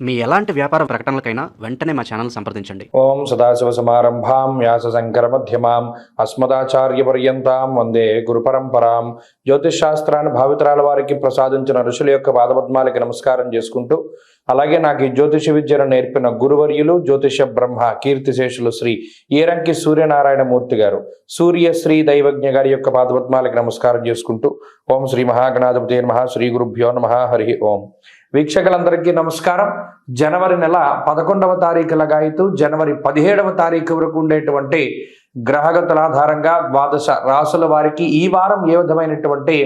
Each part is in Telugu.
మీ ఎలాంటి వ్యాపార ప్రకటనలకైనా వెంటనే మా ఛానల్ సంప్రదించండి. ఓం సదాశివ సమారంభాం వ్యాస శంకర మధ్యమాం అస్మదాచార్య పర్యంతాం వందే గురు పరంపరాం జ్యోతిష్శాస్త్రాన్ని భావితరాల వారికి ప్రసాదించిన ఋషుల యొక్క పాదపద్మాలకి నమస్కారం చేసుకుంటూ అలాగే నాకు ఈ జ్యోతిష విద్యను నేర్పిన గురువర్యులు జ్యోతిష బ్రహ్మ కీర్తిశేషులు శ్రీ ఏరంకి సూర్యనారాయణ మూర్తి గారు. సూర్య శ్రీ దైవజ్ఞ గారి యొక్క పాదపద్మాలకి నమస్కారం చేసుకుంటూ ఓం శ్రీ మహాగణాధిపతి నమ శ్రీ గురుభ్యో నమ హరి ఓం. వీక్షకులందరికీ నమస్కారం. జనవరి నెల పదకొండవ తారీఖుల గాయతు జనవరి పదిహేడవ తారీఖు వరకు ఉండేటువంటి గ్రహగతుల ఆధారంగా ద్వాదశ రాసుల వారికి ఈ వారం ఏ విధమైనటువంటి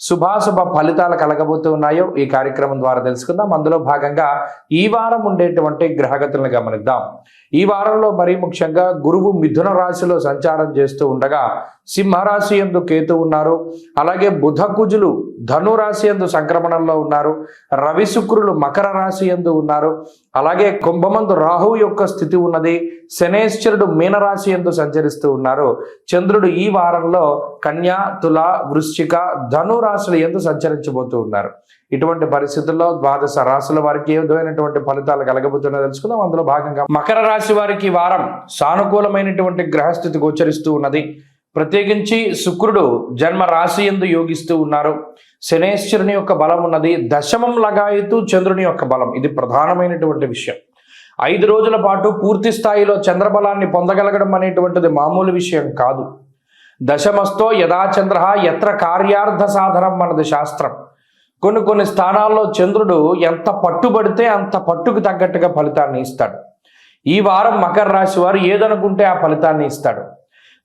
శుభాశుభ ఫలితాలు కలగబోతూ ఉన్నాయో ఈ కార్యక్రమం ద్వారా తెలుసుకుందాం. అందులో భాగంగా ఈ వారం ఉండేటువంటి గ్రహగతులను గమనిద్దాం. ఈ వారంలో మరీ ముఖ్యంగా గురువు మిథున రాశిలో సంచారం చేస్తూ ఉండగా సింహరాశి ఎందు కేతు ఉన్నారు. అలాగే బుధ కుజులు ధనురాశి ఎందు సంక్రమణంలో ఉన్నారు. రవి శుక్రులు మకర రాశి ఎందు ఉన్నారు. అలాగే కుంభమందు రాహువు యొక్క స్థితి ఉన్నది. శనేశ్వరుడు మీనరాశి ఎందు సంచరిస్తూ ఉన్నారు. చంద్రుడు ఈ వారంలో కన్యా తుల వృశ్చిక ధను రాశులు ఎందు సంచరించబోతూ ఉన్నారు. ఇటువంటి పరిస్థితుల్లో ద్వాదశ రాశుల వారికి ఏ విధమైనటువంటి ఫలితాలు కలగబోతున్నా తెలుసుకుందాం. అందులో భాగంగా మకర రాశి వారికి వారం సానుకూలమైనటువంటి గ్రహస్థితి గోచరిస్తూ ఉన్నది. ప్రత్యేకించి శుక్రుడు జన్మ రాశి ఎందు యోగిస్తూ ఉన్నారు. శనేశ్వరుని యొక్క బలం ఉన్నది. దశమం లగాయుతూ చంద్రుని యొక్క బలం. ఇది ప్రధానమైనటువంటి విషయం. ఐదు రోజుల పాటు పూర్తి స్థాయిలో చంద్రబలాన్ని పొందగలగడం అనేటువంటిది మామూలు విషయం కాదు. దశమస్తో యథాచంద్ర ఎత్ర కార్యార్థ సాధనం మనది శాస్త్రం. కొన్ని కొన్ని స్థానాల్లో చంద్రుడు ఎంత పట్టుబడితే అంత పట్టుకు తగ్గట్టుగా ఫలితాన్ని ఇస్తాడు. ఈ వారం మకర రాశి వారు ఏదనుకుంటే ఆ ఫలితాన్ని ఇస్తాడు.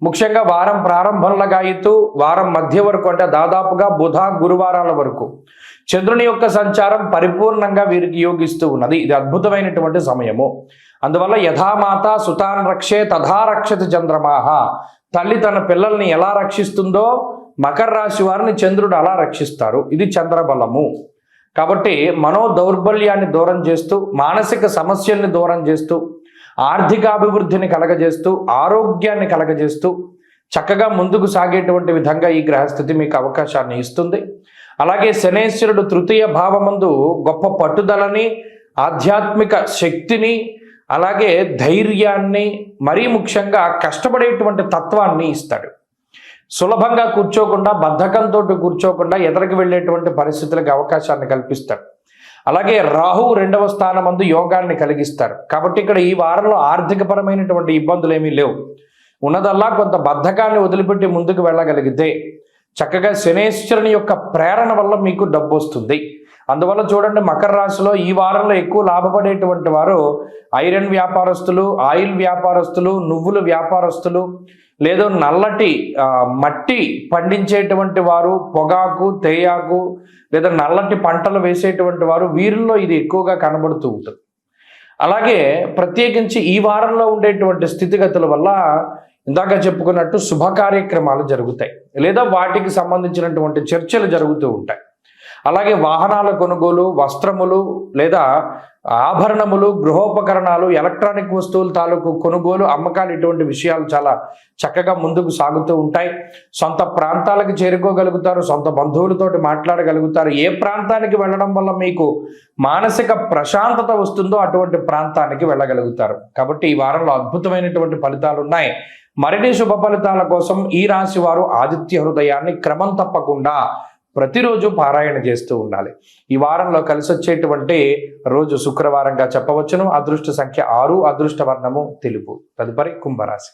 ముఖ్యంగా వారం ప్రారంభంలో గాయతూ వారం మధ్య వరకు అంటే దాదాపుగా బుధ గురువారాల వరకు. చంద్రుని యొక్క సంచారం పరిపూర్ణంగా వీరికి యోగిస్తూ ఉన్నది. ఇది అద్భుతమైనటువంటి సమయము. అందువల్ల యథామాత సుతాన్ రక్షే తథా రక్షత చంద్రమాహ. తల్లి తన పిల్లల్ని ఎలా రక్షిస్తుందో మకర రాశి వారిని చంద్రుడు అలా రక్షిస్తారు ఇది చంద్రబలము. కాబట్టి మనో దౌర్బల్యాన్ని దూరం చేస్తూ మానసిక సమస్యల్ని దూరం చేస్తూ ఆర్థికాభివృద్ధిని కలగజేస్తూ ఆరోగ్యాన్ని కలగజేస్తూ చక్కగా ముందుకు సాగేటువంటి విధంగా ఈ గ్రహస్థితి మీకు అవకాశాన్ని ఇస్తుంది. అలాగే శనేశ్వరుడు తృతీయ భావమందు గొప్ప పట్టుదలని ఆధ్యాత్మిక శక్తిని అలాగే ధైర్యాన్ని మరీ ముఖ్యంగా కష్టపడేటువంటి తత్వాన్ని ఇస్తాడు. సులభంగా కూర్చోకుండా బద్ధకంతో కూర్చోకుండా ఎదరికి వెళ్ళేటువంటి పరిస్థితులకు అవకాశాన్ని కల్పిస్తాడు. అలాగే రాహు రెండవ స్థానమందు యోగాన్ని కలిగిస్తారు. కాబట్టి ఇక్కడ ఈ వారంలో ఆర్థికపరమైనటువంటి ఇబ్బందులు ఏమీ లేవు. ఉన్నదల్లా కొంత బద్ధకాన్ని వదిలిపెట్టి ముందుకు వెళ్ళగలిగితే చక్కగా శనేశ్వరుని యొక్క ప్రేరణ వల్ల మీకు డబ్బు వస్తుంది. అందువల్ల చూడండి మకర రాశిలో ఈ వారంలో ఎక్కువ లాభపడేటువంటి వారు ఐరన్ వ్యాపారస్తులు ఆయిల్ వ్యాపారస్తులు నువ్వుల వ్యాపారస్తులు లేదో నల్లటి మట్టి పండించేటువంటి వారు పొగాకు తేయాకు లేదా నల్లటి పంటలు వేసేటువంటి వారు వీరిలో ఇది ఎక్కువగా కనబడుతూ ఉంటుంది. అలాగే ప్రత్యేకించి ఈ వారంలో ఉండేటువంటి స్థితిగతుల వల్ల ఇందాక చెప్పుకున్నట్టు శుభ కార్యక్రమాలు జరుగుతాయి లేదా వాటికి సంబంధించినటువంటి చర్చలు జరుగుతూ ఉంటాయి. అలాగే వాహనాల కొనుగోలు వస్త్రములు లేదా ఆభరణములు గృహోపకరణాలు ఎలక్ట్రానిక్ వస్తువుల తాలూకు కొనుగోలు అమ్మకాలు ఇటువంటి విషయాలు చాలా చక్కగా ముందుకు సాగుతూ ఉంటాయి. సొంత ప్రాంతాలకు చేరుకోగలుగుతారు సొంత బంధువులతోటి మాట్లాడగలుగుతారు. ఏ ప్రాంతానికి వెళ్ళడం వల్ల మీకు మానసిక ప్రశాంతత వస్తుందో అటువంటి ప్రాంతానికి వెళ్ళగలుగుతారు. కాబట్టి ఈ వారంలో అద్భుతమైనటువంటి ఫలితాలు ఉన్నాయి. మరిన్ని శుభ ఫలితాల కోసం ఈ రాశి వారు ఆదిత్య హృదయాన్ని క్రమం తప్పకుండా ప్రతిరోజు పారాయణ చేస్తూ ఉండాలి. ఈ వారంలో కలిసి వచ్చేటువంటి రోజు శుక్రవారంగా చెప్పవచ్చును. అదృష్ట సంఖ్య ఆరు అదృష్ట వర్ణము తెలుపు. తదుపరి కుంభరాశి.